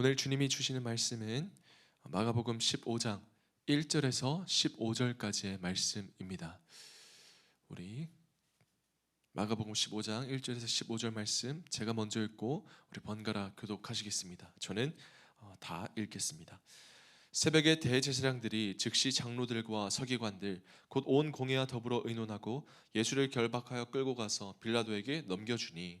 오늘 주님이 주시는 말씀은 마가복음 15장 1절에서 15절까지의 말씀입니다. 우리 마가복음 15장 1절에서 15절 말씀 제가 먼저 읽고 우리 번갈아 교독하시겠습니다. 저는 어, 다 읽겠습니다. 새벽에 대제사장들이 즉시 장로들과 서기관들 곧 온 공회와 더불어 의논하고 예수를 결박하여 끌고 가서 빌라도에게 넘겨주니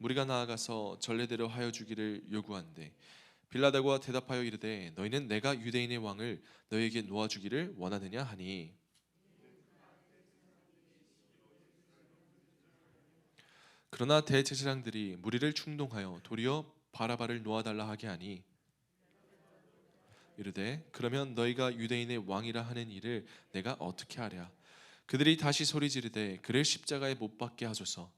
무리가 나아가서 전례대로 하여 주기를 요구한대. 빌라도가 대답하여 이르되 너희는 내가 유대인의 왕을 너희에게 놓아 주기를 원하느냐? 하니. 그러나 대제사장들이 무리를 충동하여 도리어 바라바를 놓아 달라 하게 하니 이르되 그러면 너희가 유대인의 왕이라 하는 일을 내가 어떻게 하랴? 그들이 다시 소리 지르되 그를 십자가에 못 박게 하소서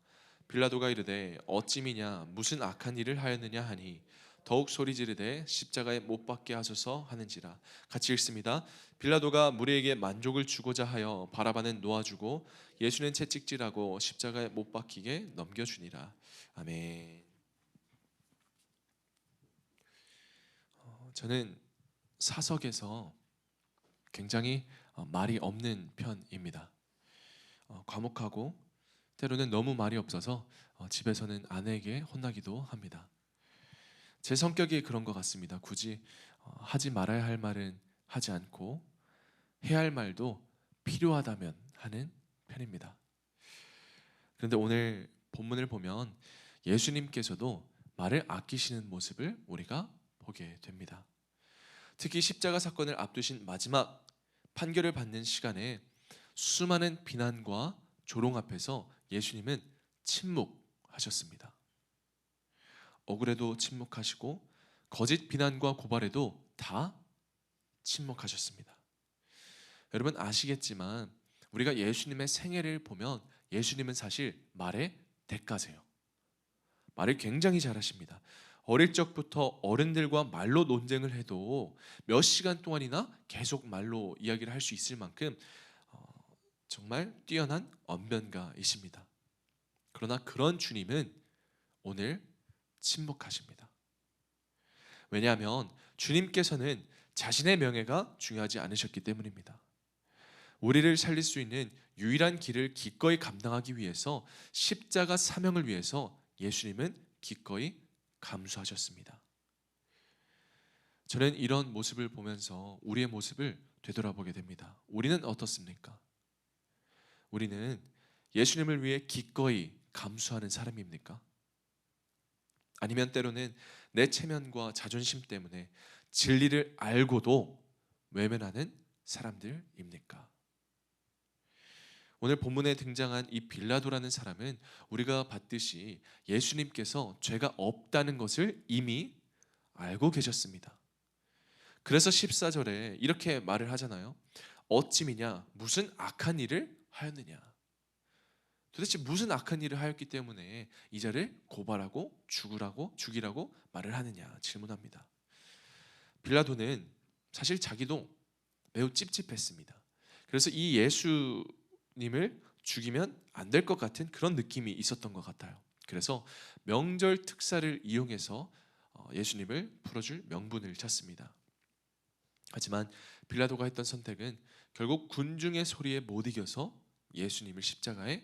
빌라도가 이르되 어찌미냐 무슨 악한 일을 하였느냐 하니 더욱 소리 지르되 십자가에 못 박게 하소서 하는지라 같이 읽습니다. 빌라도가 무리에게 만족을 주고자 하여 바라바는 놓아주고 예수는 채찍질하고 십자가에 못 박히게 넘겨주니라. 아멘. 어, 저는 사석에서 굉장히 어, 말이 없는 편입니다. 어, 과묵하고 때로는 너무 말이 없어서 어, 집에서는 아내에게 혼나기도 합니다. 제 성격이 그런 것 같습니다. 굳이 어, 하지 말아야 할 말은 하지 않고 해야 할 말도 필요하다면 하는 편입니다. 그런데 오늘 본문을 보면 예수님께서도 말을 아끼시는 모습을 우리가 보게 됩니다. 특히 십자가 사건을 앞두신 마지막 판결을 받는 시간에 수많은 비난과 조롱 앞에서 예수님은 침묵하셨습니다. 억울해도 침묵하시고 거짓 비난과 고발에도 다 침묵하셨습니다. 여러분 아시겠지만 우리가 예수님의 생애를 보면 예수님은 사실 말의 대가세요. 말을 굉장히 잘하십니다. 어릴 적부터 어른들과 말로 논쟁을 해도 몇 시간 동안이나 계속 말로 이야기를 할 수 있을 만큼 어, 정말 뛰어난 언변가이십니다. 그러나 그런 주님은 오늘 침묵하십니다. 왜냐하면 주님께서는 자신의 명예가 중요하지 않으셨기 때문입니다. 우리를 살릴 수 있는 유일한 길을 기꺼이 감당하기 위해서 십자가 사명을 위해서 예수님은 기꺼이 감수하셨습니다. 저는 이런 모습을 보면서 우리의 모습을 되돌아보게 됩니다. 우리는 어떻습니까? 우리는 예수님을 위해 기꺼이 감수하는 사람입니까? 아니면 때로는 내 체면과 자존심 때문에 진리를 알고도 외면하는 사람들입니까? 오늘 본문에 등장한 이 빌라도라는 사람은 우리가 봤듯이 예수님께서 죄가 없다는 것을 이미 알고 계셨습니다. 그래서 14절에 이렇게 말을 하잖아요. 어찌미냐 무슨 악한 일을 하였느냐 도대체 무슨 악한 일을 하였기 때문에 이 자를 고발하고 죽으라고 죽이라고 말을 하느냐 질문합니다. 빌라도는 사실 자기도 매우 찝찝했습니다. 그래서 이 예수님을 죽이면 안 될 것 같은 그런 느낌이 있었던 것 같아요. 그래서 명절 특사를 이용해서 어, 예수님을 풀어줄 명분을 찾습니다. 하지만 빌라도가 했던 선택은 결국 군중의 소리에 못 이겨서 예수님을 십자가에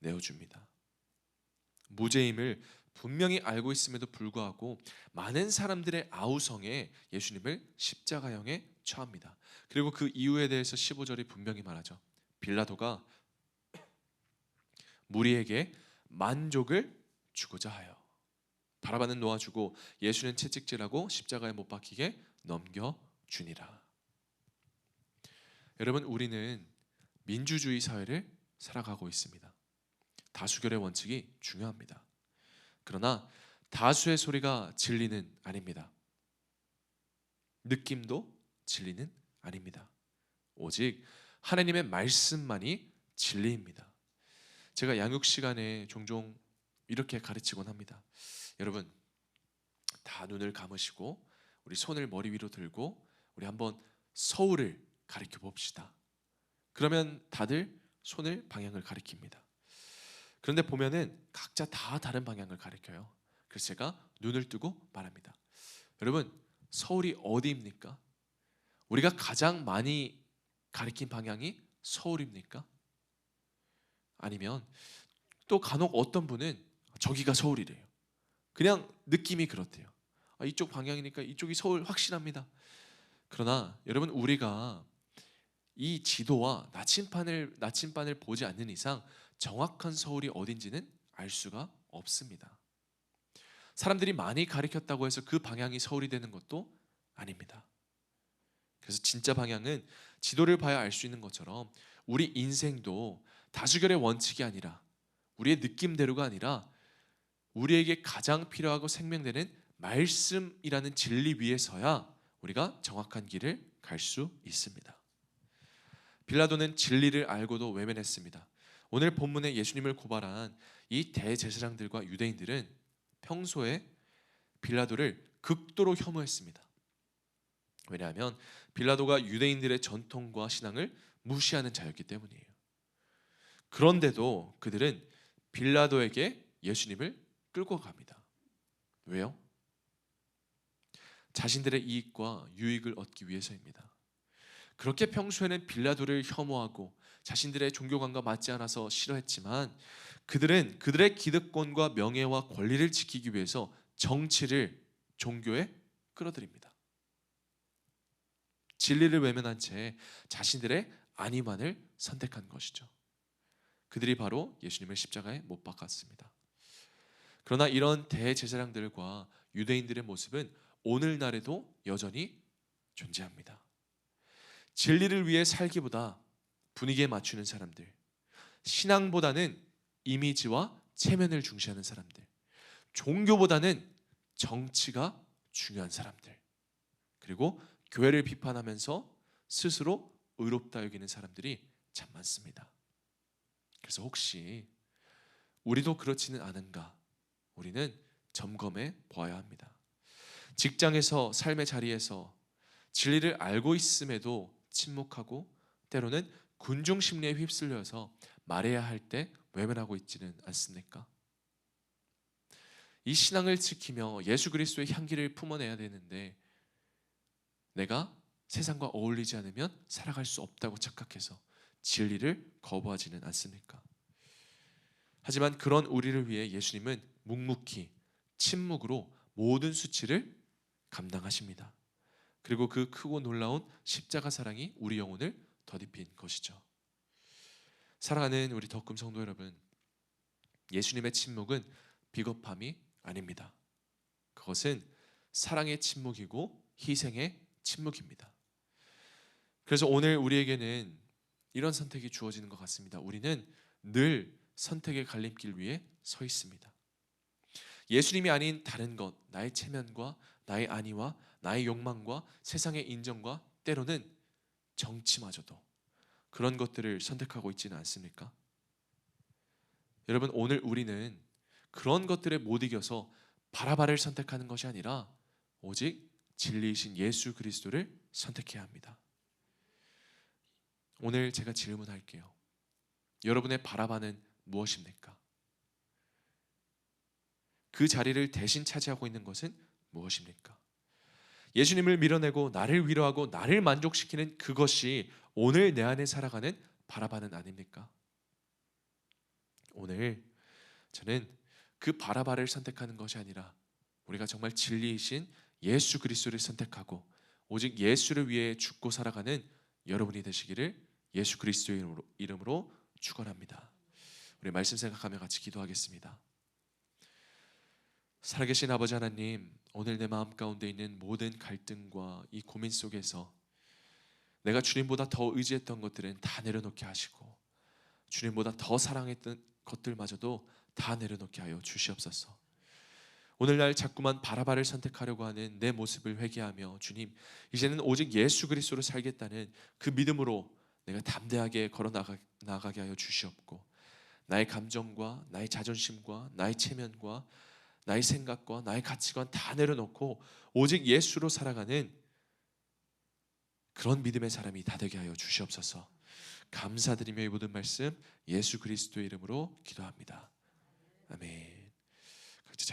내어줍니다. 무죄임을 분명히 알고 있음에도 불구하고 많은 사람들의 아우성에 예수님을 십자가형에 처합니다. 그리고 그 이유에 대해서 15절이 분명히 말하죠. 빌라도가 무리에게 만족을 주고자 하여 바라바는 놓아주고 예수는 채찍질하고 십자가에 못 박히게 넘겨 주니라. 여러분 우리는 민주주의 사회를 살아가고 있습니다. 다수결의 원칙이 중요합니다. 그러나 다수의 소리가 진리는 아닙니다. 느낌도 진리는 아닙니다. 오직 하나님의 말씀만이 진리입니다. 제가 양육 시간에 종종 이렇게 가르치곤 합니다. 여러분 다 눈을 감으시고 우리 손을 머리 위로 들고 우리 한번 서울을 가리켜 봅시다. 그러면 다들 손을 방향을 가리킵니다. 그런데 보면은 각자 다 다른 방향을 가리켜요. 그래서 제가 눈을 뜨고 말합니다. 여러분 서울이 어디입니까? 우리가 가장 많이 가리킨 방향이 서울입니까? 아니면 또 간혹 어떤 분은 저기가 서울이래요. 그냥 느낌이 그렇대요. 아, 이쪽 방향이니까 이쪽이 서울 확실합니다. 그러나 여러분 우리가 이 지도와 나침판을 나침반을 보지 않는 이상 정확한 서울이 어딘지는 알 수가 없습니다. 사람들이 많이 가리켰다고 해서 그 방향이 서울이 되는 것도 아닙니다. 그래서 진짜 방향은 지도를 봐야 알 수 있는 것처럼 우리 인생도 다수결의 원칙이 아니라 우리의 느낌대로가 아니라 우리에게 가장 필요하고 생명되는 말씀이라는 진리 위에서야 우리가 정확한 길을 갈 수 있습니다. 빌라도는 진리를 알고도 외면했습니다. 오늘 본문에 예수님을 고발한 이 대제사장들과 유대인들은 평소에 빌라도를 극도로 혐오했습니다. 왜냐하면 빌라도가 유대인들의 전통과 신앙을 무시하는 자였기 때문이에요. 그런데도 그들은 빌라도에게 예수님을 끌고 갑니다. 왜요? 자신들의 이익과 유익을 얻기 위해서입니다. 그렇게 평소에는 빌라도를 혐오하고 자신들의 종교관과 맞지 않아서 싫어했지만 그들은 그들의 기득권과 명예와 권리를 지키기 위해서 정치를 종교에 끌어들입니다. 진리를 외면한 채 자신들의 안위만을 선택한 것이죠. 그들이 바로 예수님을 십자가에 못 박았습니다. 그러나 이런 대제사장들과 유대인들의 모습은 오늘날에도 여전히 존재합니다. 진리를 위해 살기보다 분위기에 맞추는 사람들, 신앙보다는 이미지와 체면을 중시하는 사람들, 종교보다는 정치가 중요한 사람들, 그리고 교회를 비판하면서 스스로 의롭다 여기는 사람들이 참 많습니다. 그래서 혹시 우리도 그렇지는 않은가? 우리는 점검해 보아야 합니다. 직장에서 삶의 자리에서 진리를 알고 있음에도 침묵하고 때로는 군중 심리에 휩쓸려서 말해야 할 때 외면하고 있지는 않습니까? 이 신앙을 지키며 예수 그리스도의 향기를 품어내야 되는데 내가 세상과 어울리지 않으면 살아갈 수 없다고 착각해서 진리를 거부하지는 않습니까? 하지만 그런 우리를 위해 예수님은 묵묵히 침묵으로 모든 수치를 감당하십니다. 그리고 그 크고 놀라운 십자가 사랑이 우리 영혼을 더딥힌 것이죠. 사랑하는 우리 덕금 성도 여러분, 예수님의 침묵은 비겁함이 아닙니다. 그것은 사랑의 침묵이고 희생의 침묵입니다. 그래서 오늘 우리에게는 이런 선택이 주어지는 것 같습니다. 우리는 늘 선택의 갈림길 위에 서 있습니다. 예수님이 아닌 다른 것, 나의 체면과 나의 안위와 나의 욕망과 세상의 인정과 때로는 정치마저도 그런 것들을 선택하고 있지는 않습니까? 여러분 오늘 우리는 그런 것들에 못 이겨서 바라바를 선택하는 것이 아니라 오직 진리이신 예수 그리스도를 선택해야 합니다. 오늘 제가 질문할게요. 여러분의 바라바는 무엇입니까? 그 자리를 대신 차지하고 있는 것은 무엇입니까? 예수님을 밀어내고 나를 위로하고 나를 만족시키는 그것이 오늘 내 안에 살아가는 바라바는 아닙니까? 오늘 저는 그 바라바를 선택하는 것이 아니라 우리가 정말 진리이신 예수 그리스도를 선택하고 오직 예수를 위해 죽고 살아가는 여러분이 되시기를 예수 그리스도의 이름으로, 축원합니다. 우리 말씀 생각하며 같이 기도하겠습니다. 살아계신 아버지 하나님, 오늘 내 마음 가운데 있는 모든 갈등과 이 고민 속에서 내가 주님보다 더 의지했던 것들은 다 내려놓게 하시고 주님보다 더 사랑했던 것들마저도 다 내려놓게 하여 주시옵소서. 오늘날 자꾸만 바라바를 선택하려고 하는 내 모습을 회개하며 주님 이제는 오직 예수 그리스도로 살겠다는 그 믿음으로 내가 담대하게 걸어 나가, 나가게 하여 주시옵고 나의 감정과 나의 자존심과 나의 체면과 나의 생각과 나의 가치관 다 내려놓고 오직 예수로 살아가는 그런 믿음의 사람이 다 되게 하여 주시옵소서. 감사드리며 이 모든 말씀 예수 그리스도의 이름으로 기도합니다. 아멘.